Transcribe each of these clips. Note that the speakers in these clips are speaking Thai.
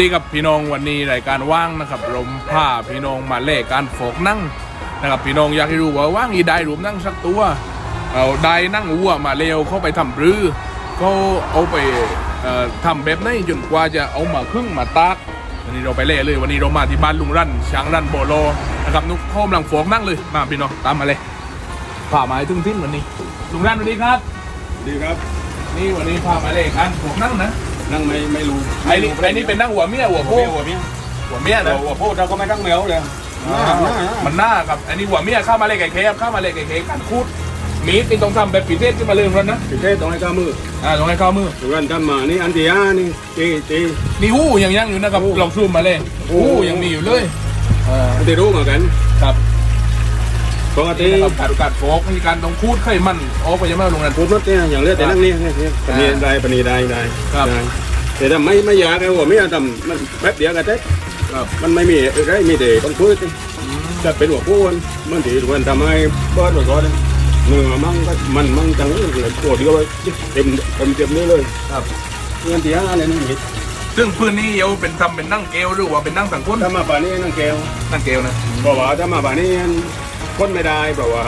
ดีกับพี่น้องวันนี้รายการว่างนะครับลมผ้าพี่น้องมาเล่การโฟกนั่งนะครับพี่น้องอยากให้รู้ว่าว่างอีได้รวมนั่งสักตัวเอาได้นั่งวัวมาเร็วเข้าไปทำรื้อก็เอาไปเอ่อทำแบบนี้จนกว่าจะเอามาครึ่งมาตากวันนี้เราไปเล่เลยวันนี้เรามาที่บ้านลุงรั่นช้างรั่นโบโลนะครับนุกโคมหลังโฟกนั่งเลยมาพี่น้องตามมาเลยผ่าไม้ถึงทิ้นวันนี้ลุงรั่นสวัสดีครับดีครับ นี่วันนี้พามาเล่การโฟกนั่งนะ นั่งไม่ไม่รู้ไอ้นี่ไอ้นี่เป็นนั่งหัวเมียหัวหัวโพเมียหัวเมียหัวเมียหันะวหัวโพดเราก็ไม่ตั้งแมวเลยหน้าหน้าหน้ามันหน้าครับอันนี้หัวเมียเข้ามาเลยไก่เคฟเข้ามาเลยไก่เคฟกันคูดมีดนี่ต้องทำแบบปีเทศขึ้นมาเลยมันนะพิเทศต้องให้ข้ามืออ่าต้องให้เข้ามือถึงวันทำมานี่อันที่ห้านี่ตีตีนี่หู้ยังยังอยู่นะครับลองซูมมาเลยหู้หู้ยังมีอยู่เลยอ่าอันที่รู้เหมือนกัน ครับ ปกตินี่นะครับการการโฟกมีการต้องคูดไขมันออกไปยังไม่ลงนั้น พูดรถเนี่ยอย่างเลือดแต่นั่งนี่นี่นี่ปนีได้ปนีได้ได้ครับ ได้แต่ถ้าไม่ไม่อยากไอ้หัวเมียทำมันแป๊บเดียวกันเจ๊ครับ มันไม่มีอะไรมีเด็กต้องพูดจะเป็นหัวโพดมันถือวันทำให้เบิร์ดหัวก้อนเนื้อมั่งก็มันมั่งจังเลยปวดเดียวเลยเต็มเต็มเต็มนี่เลยครับเงินที่ห้าเลยนี่ซึ่งพื้นนี้เยาเป็นทำเป็นนั่งเกลหรือว่าเป็นนั่งสังคนถ้ามาป่านนี้นั่งแก้วนั่งเกลนะเพราะว่าถ้ามาป่านนี้ พ้นไม่ได้เพราะว่า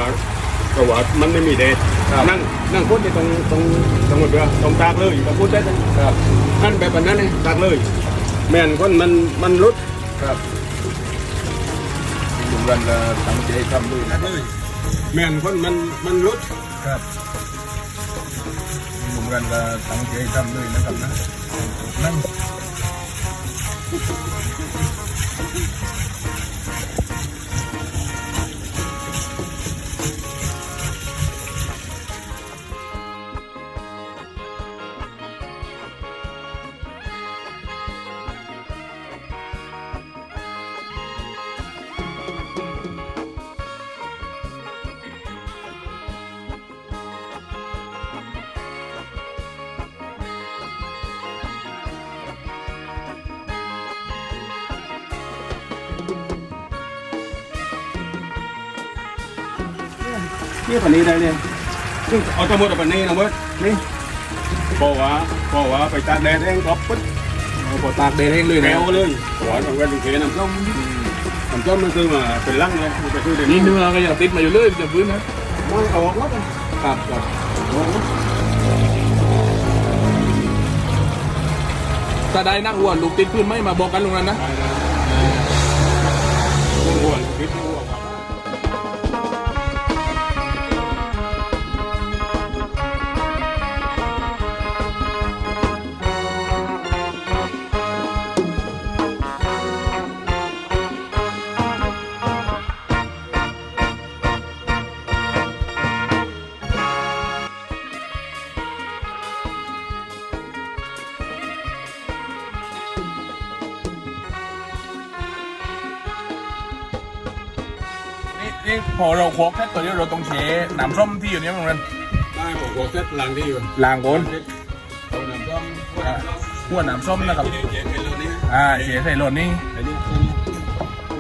เพราะว่ามันไม่มีเดทนั่งนั่งพ้นที่ตรงตรงตรงหมดเรือตรงตากเลยต้องพูดได้เลยครับ นั่นแบบนั้นเลยตากเลย แม่นคนมันมันรุดครับลุงรันก็ตั้งใจทำด้วยนะเลยแม่นคนมันมันรุดครับลุงรันก็ตั้งใจทำด้วยนะครับนะนั่ง นี่ป่านนี้ได้เนี่ยซึ่งเอาทั้งหมดเอาป่านนี้นะเว้ยนี่บอกว่าบอกว่าไปตากแดดเองก็ปุ๊บเอาปอตากเดนเองเลยแมนะวเลยหวานของกันถึงเขน้ำส้มน้ำส้มมันซื้อมาเป็นลังเลยไปซื้อเดี๋ยวนี่นี้เนื้อก็ยังติดมาอยู่เลยจะพื้นนะไม่ออกแล้วครับครับถ้าได้นักวัวลูกติดพื้นไม่มาบอกกันลงนั้นนะหัวคิด นี่นี่พอเราโคกแค่ตัวเดียวเราต้องเชน้ำส้มที่อยู่เนี้ยตรงนั้นได้ผมหัวเซ็ตหลังที่อยู่ล้างโกนเอาน้ำส้มหัวน้ำส้มนะครับเย็นเป็นเลยนี่อ่าเชใส่โรนนี่ไอ้นี่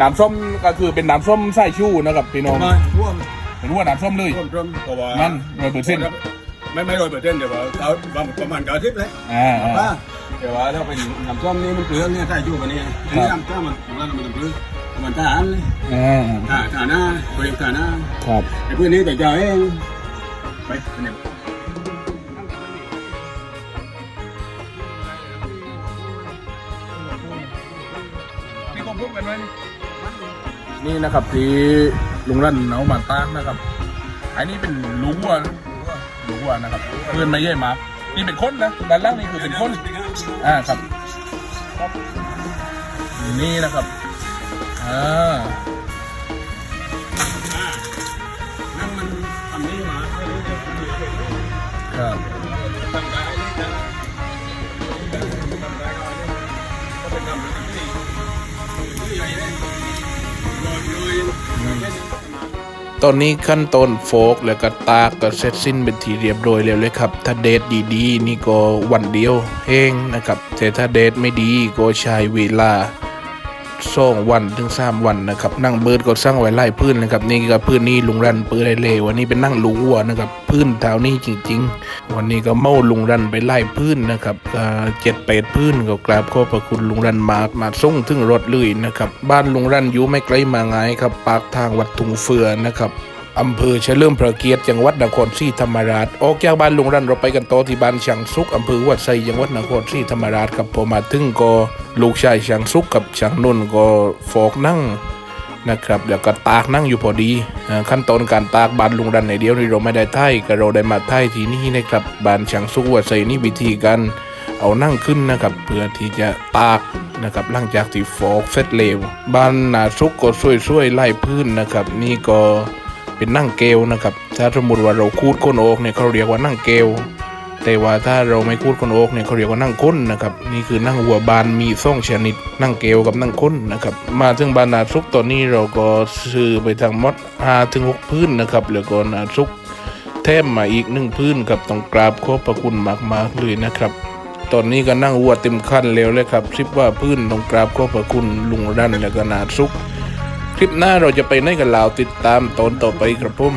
น้ำส้มก็คือเป็นน้ำส้มไส้ชู่นะครับพี่น้องมาร่วมเป็นหัวน้ำส้มเลยร่วมร่วมตัวว่ามันโรยเปอร์เซ็นต์ไม่ไม่โรยเปอร์เซ็นต์เดี๋ยวว่าเขาประมาณเก้าสิบเลยอ่าป้าเดี๋ยวว่าถ้าเป็นน้ำส้มนี่มันเปลือกเนี่ยใส่ชูกันนี่อันนี้น้ำส้มมันมันมันเปลือ กมันทหารเลยอ่าทหารหน้าบริการหน้าครับไอ้พื้นนี้แต่เจ้าเองไปเนี่ยนี่ก็พูดกันไว้นี่นะครับที่ลุงรั่นเอามาตั้งนะครับ อันนี้เป็นลุงวัวลุงวัวนะครับเพื่อนไม่เย่มากนี่เป็นคนนะด้านล่างนี่คือเป็นคนอ่าครับ นี่นะครับ อ่านั่งมันทำนี้มาครับทำได้จะทำได้ก็ก็เออตอนนี้ขั้นตอนโฟกแล้วก็ตากก็เสร็จสิ้นเป็นทีเรียบร้อยแล้วเลยครับ ถ้าเดทดีๆ นี่ก็วันเดียวเองนะครับ แต่ถ้าเดทไม่ดีก็ใช้เวลา สองวันถึงสามวันนะครับนั่งเบิร์ดก็สร้างไว้ไล่พื้นนะครับนี่ก็พื้นนี้ลุงรันเปื้อได้เลววันนี้เป็นนั่งลุงวัวนะครับพื้นแถวนี้จริง ๆ วันนี้ก็เมาลุงรันไปไล่พื้นนะครับเจ็ดแปดพื้นก็กราบขอบพระคุณลุงรันมามาส่งถึงรถเลยนะครับบ้านลุงรันอยู่ไม่ไกลมาไงครับปากทางวัดถุงเฟือนะครับ อำเภอเฉลิมพระเกียรติจังหวัดนครศรีธรรมราช ออกจากบ้านลุงรันเราไปกันต่อที่บ้านช่างสุกอำเภอวัดไซจังหวัดนครศรีธรรมราชครับพอมาถึงก็ลูกชายช่างสุกกับช่างนุ่นก็ฟอกนั่งนะครับแล้วก็ตากนั่งอยู่พอดี ขั้นตอนการตากบ้านลุงรันในเดียวนี้เราไม่ได้ไถ่ก็เราได้มาไถ่ที่นี่นะครับบ้านช่างสุกวัดไซนี่วิธีการเอานั่งขึ้นนะครับเพื่อที่จะตากนะครับหลังจากที่ฟอกเสร็จเร็วบ้านนาสุกก็ช่วยๆไล่พื้นนะครับ นี่ก็ เป็นนั่งเกลนะครับถ้าสมมติว่าเราคูดก้นโอกเนี่ยเขาเรียกว่านั่งเกลแต่ว่าถ้าเราไม่คูดก้นโอกเนี่ยเขาเรียกว่านั่งก้นนะครับนี่คือนั่งหัวบานมีซ่องชนิดนั่งเกลกับนั่งก้นนะครับมาถึงบานนาซุกตอนนี้เราก็ซื้อไปทางมดห้าถึงหกพื้นนะครับแล้วก็นาซุกแถมมาอีกหนึ่งพื้นครับต้องกราบขอบพระคุณมากๆเลยนะครับตอนนี้ก็นั่งวัวเต็มขั้นแล้วเลยครับซิบว่าพื้นต้องกราบขอบพระคุณลุงรันแล้วก็นาซุก ลิปหน้าเราจะไปไหนกันลาวติดตามตอนต่อไปครับผม